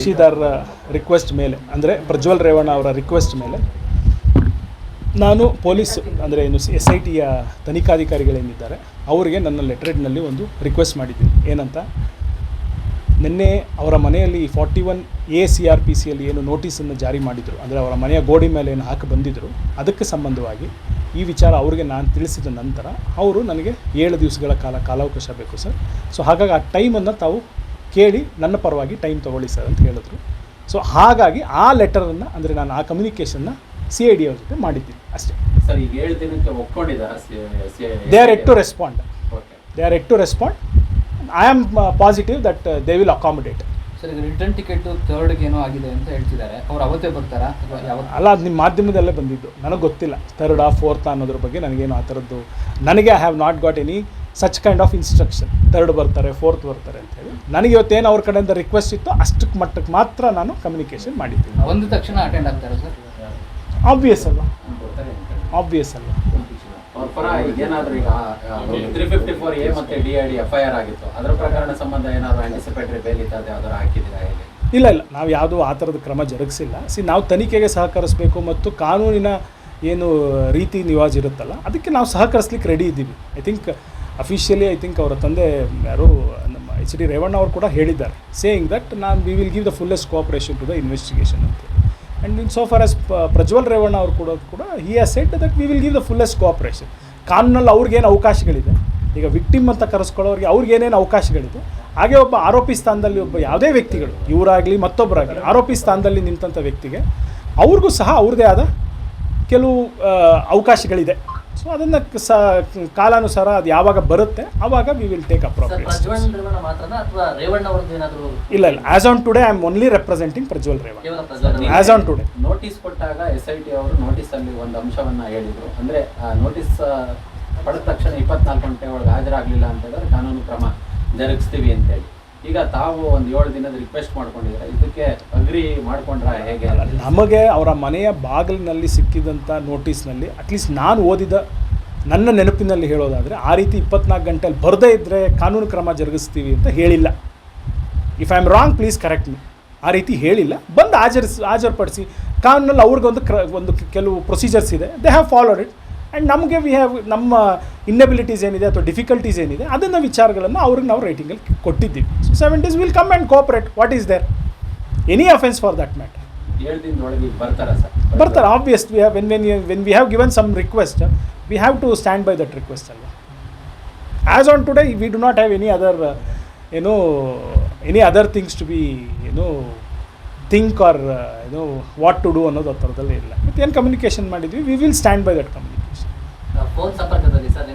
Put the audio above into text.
ಕಕ್ಷಿದಾರರ request ಮೇಲೆ, ಅಂದರೆ ಪ್ರಜ್ವಲ್ ರೇವಣ್ಣ ಅವರ ರಿಕ್ವೆಸ್ಟ್ ಮೇಲೆ ನಾನು ಪೊಲೀಸ್, ಅಂದರೆ ಏನು ಎಸ್ ಐ ಟಿಯ ತನಿಖಾಧಿಕಾರಿಗಳೇನಿದ್ದಾರೆ, ಅವರಿಗೆ ನನ್ನ ಲೆಟ್ರೇಡ್ನಲ್ಲಿ ಒಂದು ರಿಕ್ವೆಸ್ಟ್ ಮಾಡಿದ್ದೀನಿ. ಏನಂತ? ನಿನ್ನೆ ಅವರ ಮನೆಯಲ್ಲಿ forty one A C R P ಸಿಯಲ್ಲಿ ಏನು ನೋಟಿಸನ್ನು ಜಾರಿ ಮಾಡಿದರು. ಅಂದರೆ ಅವರ ಮನೆಯ ಗೋಡಿ ಮೇಲೆ ಏನು ಹಾಕಿ ಬಂದಿದ್ದರು ಅದಕ್ಕೆ ಸಂಬಂಧವಾಗಿ ಈ ವಿಚಾರ ಅವರಿಗೆ ನಾನು ತಿಳಿಸಿದ ನಂತರ, ಅವರು ನನಗೆ ಏಳು ದಿವಸಗಳ ಕಾಲ ಕಾಲಾವಕಾಶ ಬೇಕು ಸರ್. ಸೊ ಹಾಗಾಗಿ ಆ ಟೈಮನ್ನು ತಾವು ಕೇಳಿ ನನ್ನ ಪರವಾಗಿ ಟೈಮ್ ತೊಗೊಳ್ಳಿ ಸರ್ ಅಂತ ಹೇಳಿದ್ರು. ಸೊ ಹಾಗಾಗಿ ಆ ಲೆಟರನ್ನು ಅಂದರೆ ನಾನು ಆ ಕಮ್ಯುನಿಕೇಷನ್ನ ಸಿ ಐ ಡಿ ಅವ್ರ ಜೊತೆ ಮಾಡಿದ್ದೀನಿ ಅಷ್ಟೇ. They are yet to respond okay they are yet to respond I am positive that they will accommodate sir return ticket ಥರ್ಡ್ಗೆ ಏನೋ ಆಗಿದೆ ಅಂತ ಹೇಳ್ತಿದ್ದಾರೆ. ಅವ್ರು ಅವತ್ತೇ ಬರ್ತಾರಾ? ಅಲ್ಲ ಅದು ನಿಮ್ಮ ಮಾಧ್ಯಮದಲ್ಲೇ ಬಂದಿದ್ದು. ನನಗೆ ಗೊತ್ತಿಲ್ಲ. ಥರ್ಡಾ ಫೋರ್ತಾ ಅನ್ನೋದ್ರ ಬಗ್ಗೆ ನನಗೇನು ಆ ಥರದ್ದು. ನನಗೆ I have not got any such kind of instruction third ಬರ್ತಾರೆ ಫೋರ್ತ್ ಬರ್ತಾರೆ ಅಂತ ಹೇಳಿ. ನನಗೆ ಇವತ್ತೇನು ಅವ್ರ ಕಡೆಯಿಂದ ರಿಕ್ವೆಸ್ಟ್ ಇತ್ತು ಅಷ್ಟಕ್ಕೆ ಮಟ್ಟಕ್ಕೆ ಮಾತ್ರ ನಾನು ಕಮ್ಯುನಿಕೇಷನ್ ಮಾಡಿದ್ದೀನಿ. ಒಂದು ತಕ್ಷಣ ಅಟೆಂಡ್ ಆಗ್ತಾರೆ ಸರ್? ಆಬ್ವಿಯಸ್ ಅಲ್ವಾ? ಆಬ್ವಿಯಸ್ ಅಲ್ವಾ? ಇಲ್ಲ ಇಲ್ಲ. ನಾವು ಯಾವುದೂ ಆ ಥರದ ಕ್ರಮ ಜರುಗಿಸಿಲ್ಲ. ಸಿ ನಾವು ತನಿಖೆಗೆ ಸಹಕರಿಸಬೇಕು ಮತ್ತು ಕಾನೂನಿನ ಏನು ರೀತಿ ನಿವಾಜ್ ಇರುತ್ತಲ್ಲ ಅದಕ್ಕೆ ನಾವು ಸಹಕರಿಸ್ಲಿಕ್ಕೆ ರೆಡಿ ಇದ್ದೀವಿ. I think officially I think ಅವರ ತಂದೆ ಯಾರು, ನಮ್ಮ ಎಚ್ ಡಿ ರೇವಣ್ಣ ಅವರು ಕೂಡ ಹೇಳಿದ್ದಾರೆ ಸೇಯಿಂಗ್ ದಟ್ ನಾನು we will give the fullest cooperation to the investigation ಅಂತ. And in so far as Prajwal Revanna ಅವರು ಕೂಡ ಕೂಡ ಹಿ ಆ said that we will give the fullest cooperation ಕಾನೂನಲ್ಲಿ ಅವ್ರಿಗೇನು ಅವಕಾಶಗಳಿದೆ. ಈಗ ವಿಕ್ಟಿಮ್ ಅಂತ ಕರೆಸ್ಕೊಳ್ಳೋರಿಗೆ ಅವ್ರಿಗೇನೇನು ಅವಕಾಶಗಳಿದೆ. ಹಾಗೆ ಒಬ್ಬ ಆರೋಪಿ ಸ್ಥಾನದಲ್ಲಿ ಒಬ್ಬ ಯಾವುದೇ ವ್ಯಕ್ತಿಗಳು, ಇವರಾಗಲಿ, ಮತ್ತೊಬ್ಬರಾಗಲಿ, ಆರೋಪಿ ಸ್ಥಾನದಲ್ಲಿ ನಿಂತಂಥ ವ್ಯಕ್ತಿಗೆ, ಅವ್ರಿಗೂ ಸಹ ಅವ್ರದ್ದೇ ಆದ ಕೆಲವು ಅವಕಾಶಗಳಿದೆ. ಸೊ ಅದನ್ನು ಸ ಕಾಲಾನುಸಾರ ಅದು ಯಾವಾಗ ಬರುತ್ತೆ ಆವಾಗ we will take appropriate Prajwal Revanna ಮಾತ್ರನಾ ಅಥವಾ ರೇವಣ್ಣ ಅವ್ರದ್ದು ಏನಾದ್ರು ಇಲ್ಲ ಇಲ್ಲ. As on today I am only representing Prajwal Revanna. As as on today notice ಕೊಟ್ಟಾಗ ಎಸ್ ಐ ಟಿ ಅವರು ನೋಟಿಸ್ ಅಲ್ಲಿ ಒಂದು ಅಂಶವನ್ನ ಹೇಳಿದ್ರು. ಅಂದ್ರೆ ನೋಟಿಸ್ ಪಡೆದ ತಕ್ಷಣ ಇಪ್ಪತ್ನಾಲ್ಕು ಗಂಟೆ ಒಳಗೆ ಹಾಜರಾಗಲಿಲ್ಲ ಅಂತ ಹೇಳಿದ್ರೆ ಕಾನೂನು ಕ್ರಮ ಜರುಗಿಸ್ತೀವಿ ಅಂತ ಹೇಳಿ. ಈಗ ತಾವು ಒಂದು ಏಳು ದಿನದ ರಿಕ್ವೆಸ್ಟ್ ಮಾಡ್ಕೊಂಡಿದ್ದೀರಾ? ಇದಕ್ಕೆ ಅಗ್ರಿ ಮಾಡ್ಕೊಂಡ್ರ ಹೇಗೆ ನಮಗೆ ಅವರ ಮನೆಯ ಬಾಗಿಲಿನಲ್ಲಿ ಸಿಕ್ಕಿದಂಥ ನೋಟಿಸ್ನಲ್ಲಿ ಅಟ್ಲೀಸ್ಟ್ ನಾನು ಓದಿದ ನನ್ನ ನೆನಪಿನಲ್ಲಿ ಹೇಳೋದಾದರೆ, ಆ ರೀತಿ ಇಪ್ಪತ್ನಾಲ್ಕು ಗಂಟೆಯಲ್ಲಿ ಬರದೇ ಇದ್ದರೆ ಕಾನೂನು ಕ್ರಮ ಜರುಗಿಸ್ತೀವಿ ಅಂತ ಹೇಳಿಲ್ಲ. If I am wrong please correct me ಆ ರೀತಿ ಹೇಳಿಲ್ಲ. ಬಂದು ಹಾಜರಿಸಿ ಹಾಜರುಪಡಿಸಿ ಕಾನೂನಲ್ಲಿ ಅವ್ರಿಗೊಂದು ಕ್ರ, ಒಂದು ಕೆಲವು ಪ್ರೊಸೀಜರ್ಸ್ ಇದೆ. They have followed it and ನಮಗೆ ವಿ ಹ್ಯಾವ್ ನಮ್ಮ ಇನ್ನೆಬಿಲಿಟೀಸ್ ಏನಿದೆ ಅಥವಾ ಡಿಫಿಕಲ್ಟೀಸ್ ಏನಿದೆ ಅದನ್ನು ವಿಚಾರಗಳನ್ನು ಅವ್ರಿಗೆ ನಾವು ರೈಟಿಂಗಲ್ಲಿ ಕೊಟ್ಟಿದ್ದೀವಿ. So seven days will come and cooperate what is there any offence for that matter ಬರ್ತಾರೆ obvious we have when when when we have given some request we have to stand by that request ಅಲ್ಲ as on today we do not have any other ಏನು any other things to be ಏನು think R ಏನು what to do ಅನ್ನೋದು ಆ ಥರದಲ್ಲಿ ಇಲ್ಲ. ಮತ್ತು ಏನು ಕಮ್ಯುನಿಕೇಷನ್ ಮಾಡಿದ್ವಿ we will stand by that communication phone ಸಂಪರ್ಕದಲ್ಲಿ ಸರ್